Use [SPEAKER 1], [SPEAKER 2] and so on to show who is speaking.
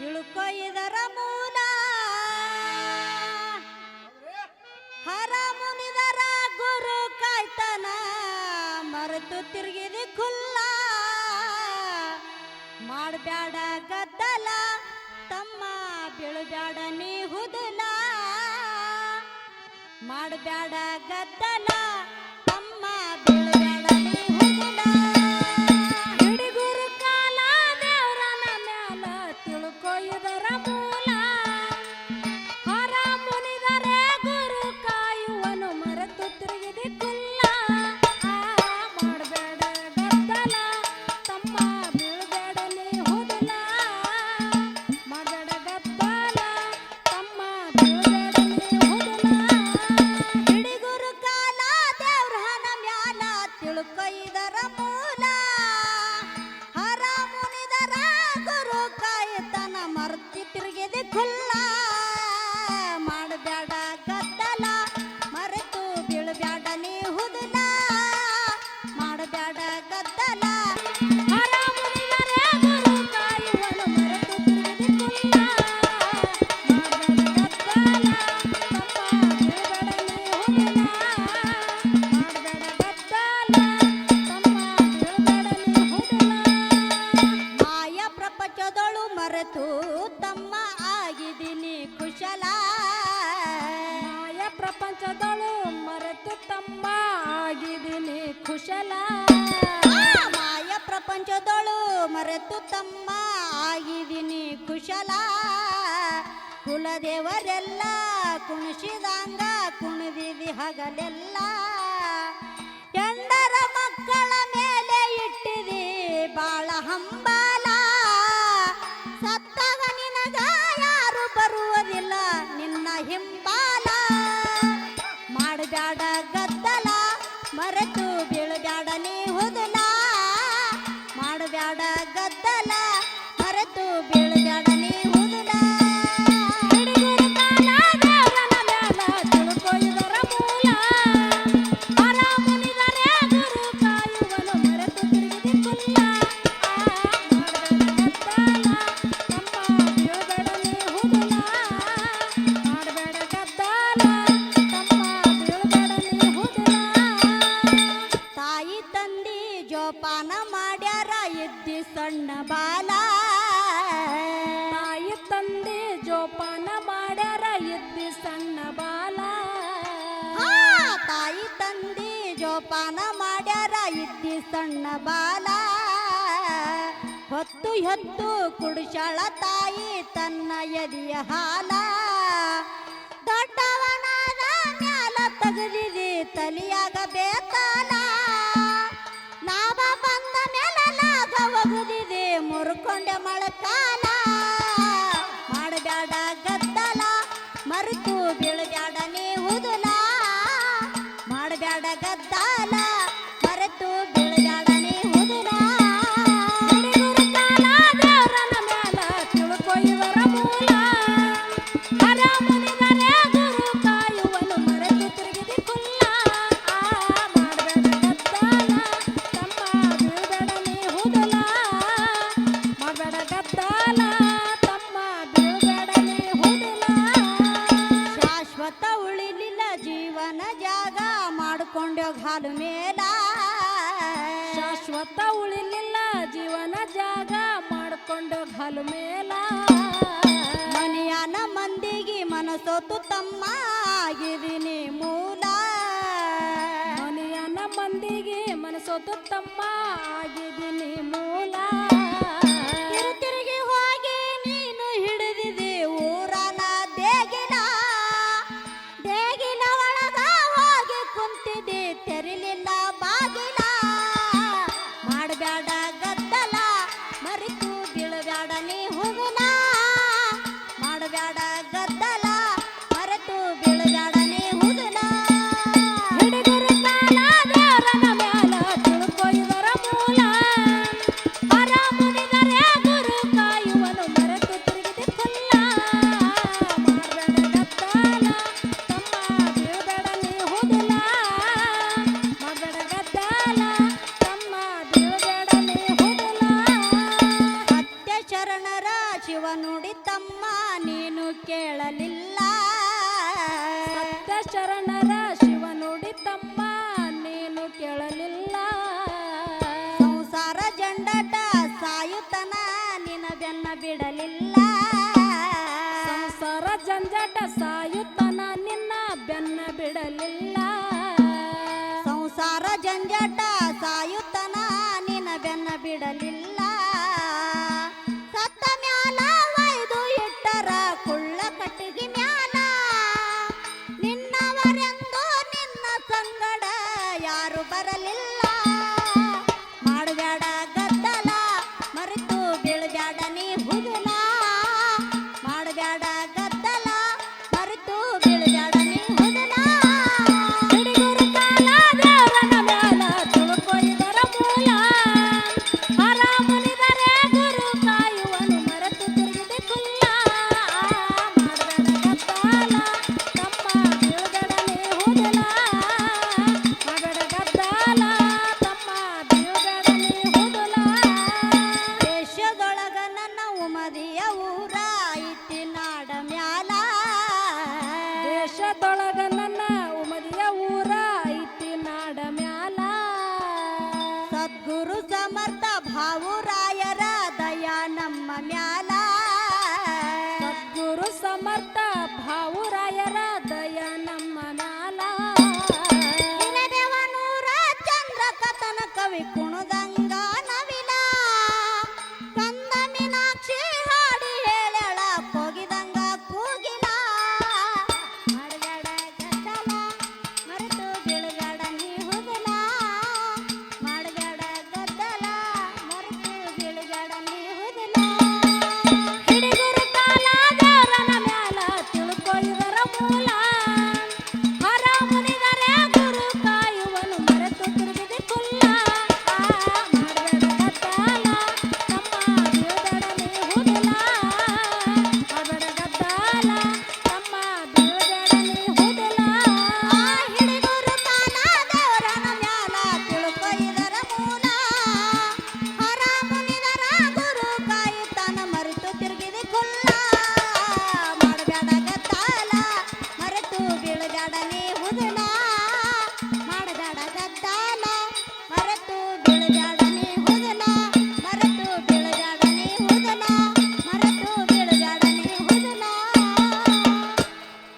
[SPEAKER 1] ತಿಳ್ಕೊ ಮೂಲ. ಹರ ಮುನಿದರ ಗುರು
[SPEAKER 2] ಕಾಯ್ತನ, ಮರೆತು ತಿರುಗಿದಿ ಖುಲ್ಲ. ಮಾಡಬ್ಯಾಡ ಗದ್ದಲ, ತಮ್ಮ ಬೀಳಬ್ಯಾಡ ನೀ ಹುದಲ. ಮಾಡಬ್ಯಾಡ ಗದ್ದಲ
[SPEAKER 1] ಮರೆತಲ್ಲ
[SPEAKER 2] ಮಾಯ ಪ್ರಪಂಚದೊಳು ಮರೆತು ತಮ್ಮ ಆಗಿದ್ದೀನಿ ಕುಶಲ. ಕುಲದೇವರೆಲ್ಲ ಕುಣಿಸಿದಂಗ ಕುಣಿದಿದಿ ಹಗಲೆಲ್ಲ. ಎಂಡರ ಮಕ್ಕಳ be ಜೋಪಾನ ಮಾಡ್ಯಾರ ಇದ್ದಿ ಸಣ್ಣ ಬಾಲ.
[SPEAKER 1] ತಾಯಿ ತಂದಿ ಜೋಪಾನ ಮಾಡ್ಯಾರ ಇದ್ದಿ ಸಣ್ಣ ಬಾಲ.
[SPEAKER 2] ಹೊತ್ತು ಹೊತ್ತು ಕುಡಿಸಳ ತಾಯಿ ತನ್ನ ಎದಿಯ ಹಾಲ. ದೊಡ್ಡವನಾದ ಮ್ಯಾಲ ತಗಲಿದೆ, ತಲಿಯಾಗ ಬೇತಾಲ. ಲಾಭ ಬಂದ ಮೇಲೆ ಲಾಭ ಮುರ್ಕೊಂಡೆ ಮೊಳಕಾಲ.
[SPEAKER 1] ಮಾಡಬೇಡ ಗದ್ದಾಲ.
[SPEAKER 2] ಶಾಶ್ವತ ಉಳಿಲಿಲ್ಲ ಜೀವನ ಜಾಗ ಮಾಡ್ಕೊಂಡು ಹಲು ಮೇಲ ಮನೆಯನ ಮಂದಿಗೆ ಮನಸೋತು ತಮ್ಮ ಆಗಿದ್ದೀನಿ ಮೂಲ.
[SPEAKER 1] ಮನೆಯನ ಮಂದಿಗೆ ಮನಸೋತು ತಮ್ಮ ಆಗಿದ್ದೀನಿ ಮೂಲ.
[SPEAKER 2] ನೀನು ಕೇಳಲಿಲ್ಲ.
[SPEAKER 1] ಶರಣರ ಶಿವನುಡಿ ತಮ್ಮ ನೀನು ಕೇಳಲಿಲ್ಲ.
[SPEAKER 2] ಸಂಸಾರ ಜಂಡಟ ಸಾಯುತನ
[SPEAKER 1] ನಿನ ಬೆನ್ನ ಬಿಡಲಿಲ್ಲ.
[SPEAKER 2] ಸಂಸಾರ ಜಂಜಟ ಸಾಯುತನ ನಿನ್ನ ಬೆನ್ನ ಬಿಡಲಿಲ್ಲ. ಸಂಸಾರ ಜಂಜಟ ಬರಲಿಲ್ಲ. Guru Samar.